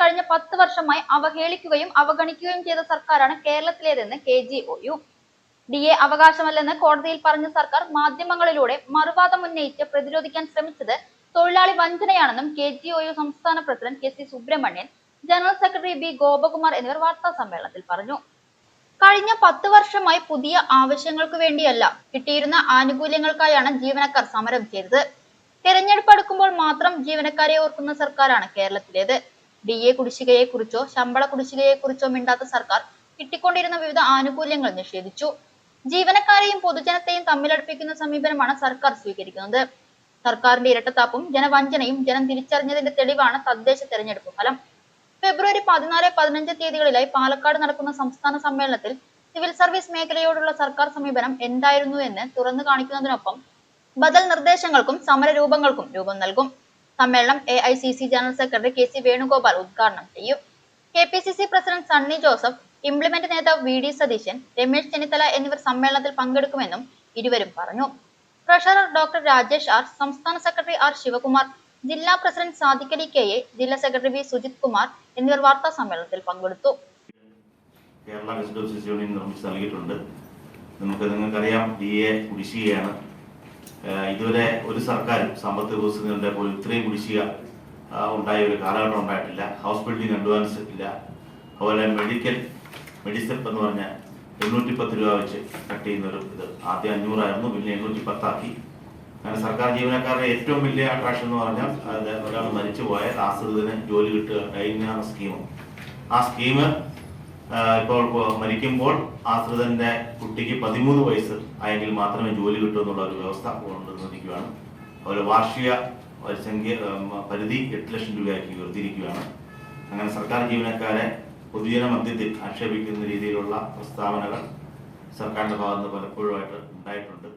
കഴിഞ്ഞ പത്ത് വർഷമായി അവഹേളിക്കുകയും അവഗണിക്കുകയും ചെയ്ത സർക്കാരാണ് കേരളത്തിലേതെന്ന് K G O U. D A അവകാശമല്ലെന്ന് കോടതിയിൽ പറഞ്ഞ സർക്കാർ മാധ്യമങ്ങളിലൂടെ മറുവാദം ഉന്നയിച്ച് പ്രതിരോധിക്കാൻ ശ്രമിച്ചത് തൊഴിലാളി വഞ്ചനയാണെന്നും കെ ജി യു സംസ്ഥാന president K C Subramanian general secretary B Gopakumar എന്നിവർ വാർത്താ സമ്മേളനത്തിൽ പറഞ്ഞു. കഴിഞ്ഞ പത്ത് വർഷമായി പുതിയ ആവശ്യങ്ങൾക്ക് വേണ്ടിയല്ല കിട്ടിയിരുന്ന ആനുകൂല്യങ്ങൾക്കായാണ് ജീവനക്കാർ സമരം ചെയ്തത്. തെരഞ്ഞെടുപ്പ് അടുക്കുമ്പോൾ മാത്രം ജീവനക്കാരെ ഓർക്കുന്ന സർക്കാരാണ് കേരളത്തിലേത്. ഡി എ കുടിശ്ശികയെ കുറിച്ചോ ശമ്പള കുടിശ്ശികയെ കുറിച്ചോ മിണ്ടാത്ത സർക്കാർ കിട്ടിക്കൊണ്ടിരുന്ന വിവിധ ആനുകൂല്യങ്ങൾ നിഷേധിച്ചു. ജീവനക്കാരെയും പൊതുജനത്തെയും തമ്മിലടുപ്പിക്കുന്ന സമീപനമാണ് സർക്കാർ സ്വീകരിക്കുന്നത്. സർക്കാരിന്റെ ഇരട്ടത്താപ്പും ജനവഞ്ചനയും ജനം തിരിച്ചറിഞ്ഞതിന്റെ തെളിവാണ് തദ്ദേശ തെരഞ്ഞെടുപ്പ് ഫലം. ഫെബ്രുവരി പതിനാല് പതിനഞ്ച് തീയതികളിലായി പാലക്കാട് നടക്കുന്ന സംസ്ഥാന സമ്മേളനത്തിൽ സിവിൽ സർവീസ് മേഖലയോടുള്ള സർക്കാർ സമീപനം എന്തായിരുന്നു എന്ന് തുറന്നു കാണിക്കുന്നതിനൊപ്പം ബദൽ നിർദ്ദേശങ്ങൾക്കും സമരരൂപങ്ങൾക്കും രൂപം നൽകും. സമ്മേളനം A I C C general secretary K C Venugopal ഉദ്ഘാടനം ചെയ്യും. K P C C president Sunny Joseph implement നേതാവ് വി ഡി സതീശൻ രമേശ് ചെന്നിത്തല എന്നിവർ സമ്മേളനത്തിൽ പങ്കെടുക്കുമെന്നും ഇരുവരും പറഞ്ഞു. ട്രഷറർ ഡോക്ടർ രാജേഷ് ആർ സംസ്ഥാന സെക്രട്ടറി ആർ ശിവകുമാർ ജില്ലാ പ്രസിഡന്റ് സാദിഖലി കെ എ ജില്ലാ സെക്രട്ടറി വി സുജിത് കുമാർ എന്നിവർ വാർത്താ സമ്മേളനത്തിൽ പങ്കെടുത്തു. കേരള റെസിഡൻഷ്യൽ യൂണിയൻ നിർമ്മിച്ച് നൽകിയിട്ടുണ്ട്. നമുക്ക് നിങ്ങൾക്കറിയാം ഡി എ കുടിശ്ശികയാണ്. ഇതുവരെ ഒരു സർക്കാരും സാമ്പത്തിക ദിവസങ്ങളുടെ പോലും ഇത്രയും കുടിശ്ശിക ഉണ്ടായ ഒരു കാലഘട്ടം ഉണ്ടായിട്ടില്ല. ഹൗസ് ബിൽഡിംഗ് അഡ്വാൻസ് ഇല്ല. അതുപോലെ മെഡിക്കൽ മെഡിസെപ്പ് എന്ന് പറഞ്ഞ എണ്ണൂറ്റി പത്ത് രൂപ വെച്ച് കട്ട് ചെയ്യുന്ന ഒരു ഇത്. ആദ്യം അഞ്ഞൂറായിരുന്നു പിന്നെ എണ്ണൂറ്റി പത്താക്കി അങ്ങനെ സർക്കാർ ജീവനക്കാരുടെ ഏറ്റവും വലിയ അട്രാക്ഷൻ എന്ന് പറഞ്ഞാൽ ഒരാൾ മരിച്ചു പോയാൽ ആശ്രിതന് ജോലി കിട്ടുക കഴിഞ്ഞ സ്കീം ആ സ്കീം ഇപ്പോൾ മരിക്കുമ്പോൾ ആശ്രിതന്റെ കുട്ടിക്ക് പതിമൂന്ന് വയസ്സ് ആയെങ്കിൽ മാത്രമേ ജോലി കിട്ടൂ എന്നുള്ള ഒരു വ്യവസ്ഥ കൊണ്ടുവന്നിരിക്കുകയാണ് അതുപോലെ വാർഷിക സംഖ്യ പരിധി എട്ട് ലക്ഷം രൂപയാക്കി ഉയർത്തിയിരിക്കുകയാണ്. അങ്ങനെ സർക്കാർ ജീവനക്കാരെ പൊതുജന മധ്യത്തിൽ ആക്ഷേപിക്കുന്ന രീതിയിലുള്ള പ്രസ്താവനകൾ സർക്കാരിന്റെ ഭാഗത്ത് പലപ്പോഴുമായിട്ട് ഉണ്ടായിട്ടുണ്ട്.